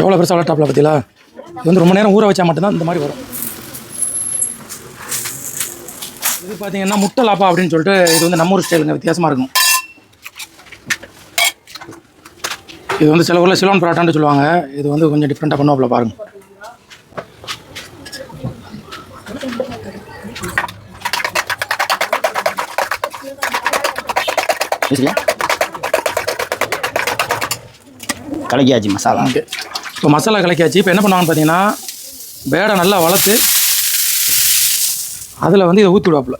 எவ்வளோ பெருசாக டாப்பில் பார்த்தீங்களா இது வந்து ரொம்ப நேரம் ஊற வச்சா மட்டும்தான் இந்த மாதிரி வரும். இது பார்த்தீங்கன்னா முட்டை லாப்பா அப்படின்னு சொல்லிட்டு இது வந்து நம்ம ஊர் ஸ்டைலுங்க வித்தியாசமாக இருக்கும். இது வந்து சில ஊரில் சிலோன் பரோட்டான்னு சொல்லுவாங்க. இது வந்து கொஞ்சம் டிஃப்ரெண்ட்டாக பண்ணுவாப்புல பாருங்க. சரியா? கலக்கியாச்சு மசாலா. இப்போ மசாலா கலக்கியாச்சு. இப்போ என்ன பண்ணுவாங்கன்னு பார்த்தீங்கன்னா பேடை நல்லா வளர்த்து அதில் வந்து இதை ஊற்றி விடுவாப்புல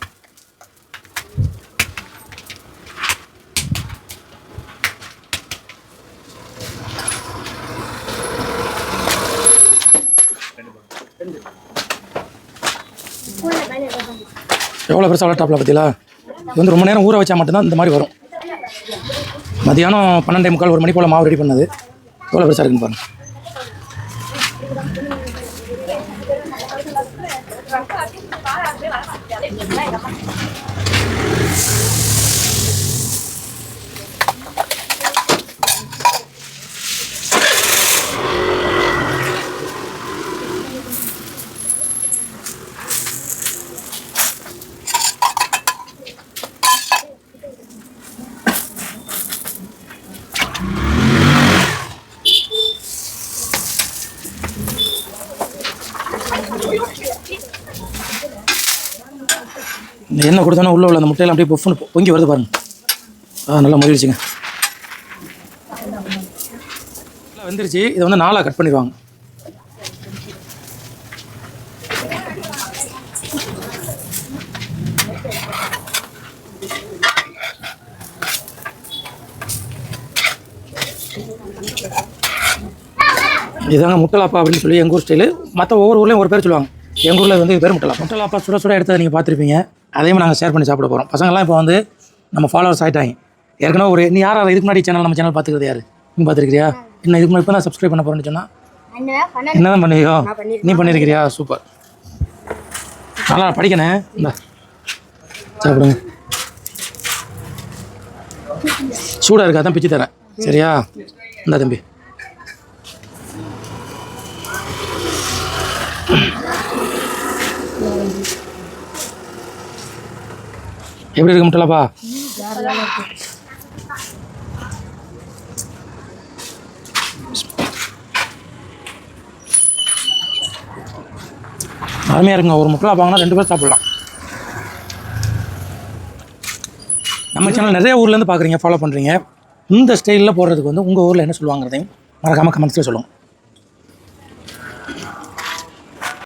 எவ்வளோ பெருசாக வளர்த்தாப்புல பார்த்தீங்களா? இது வந்து ரொம்ப நேரம் ஊற வச்சா மட்டும்தான் இந்த மாதிரி வரும். மதியானம் பன்னெண்டே முக்கால் ஒரு மணி போல் மாவு ரெடி பண்ணது. எவ்வளோ பெருசாக இருக்குன்னு பாருங்கள் 买了一个是吧过给你拿来没完了两个两那个哈 இந்த எண்ணெய் கொடுத்தோன்னா உள்ளே உள்ள அந்த முட்டையெல்லாம் அப்படியே புஃப்னு பொங்கி வருது பாருங்க. ஆ நல்லா மகிழ்ச்சிங்க. நல்லா வெந்துருச்சு. இதை வந்து நாலாக கட் பண்ணிடுவாங்க. இதுதாங்க முட்டலாப்பா அப்படின்னு சொல்லி எங்கள் ஊர் ஸ்டைலு மற்ற ஒவ்வொரு ஊர்லேயும் ஒரு பேர் சொல்லுவாங்க. எங்கள் ஊரில் வந்து பேர் முட்டலாப்பா. முட்டலாப்பா சுட சுட எடுத்ததை நீங்கள் பார்த்துருப்பீங்க. அதையும் நாங்கள் ஷேர் பண்ணி சாப்பிட போகிறோம் பசங்கள்லாம் இப்போ வந்து நம்ம ஃபாலோவர்ஸ் ஆகிட்டாங்க ஏற்கனவே ஒரு நீ யார் இதுக்கு முன்னாடி சேனல் நம்ம சேனல் பார்த்துக்கிறது யார்? நீ பார்த்துருக்கிறியா? என்ன இதுக்கு முன்னாடி இப்போ தான் சப்ஸ்கிரைப் பண்ண போகிறேன்னு சொன்னால் என்னதான் பண்ணுவியோ? நீ பண்ணியிருக்கிறியா சூப்பர் நல்லா படிக்கணே இந்த. சாப்பிடுங்க. சூடாக இருக்கா? தான் பிச்சு தரேன். சரியா? இந்த தம்பி. எப்படி இருக்கு முட்டலப்பா? அருமையாக இருக்குங்க. ஒரு முட்டலா வாங்கினா ரெண்டு பேர் சாப்பிடலாம். நம்ம சேனல் நிறைய ஊர்லேருந்து பார்க்குறீங்க ஃபாலோ பண்ணுறீங்க இந்த ஸ்டைலில் போடுறதுக்கு வந்து உங்கள் ஊரில் என்ன சொல்லுவாங்கிறதையும் மறக்காமல் கமெண்ட்ஸில் சொல்லுங்கள்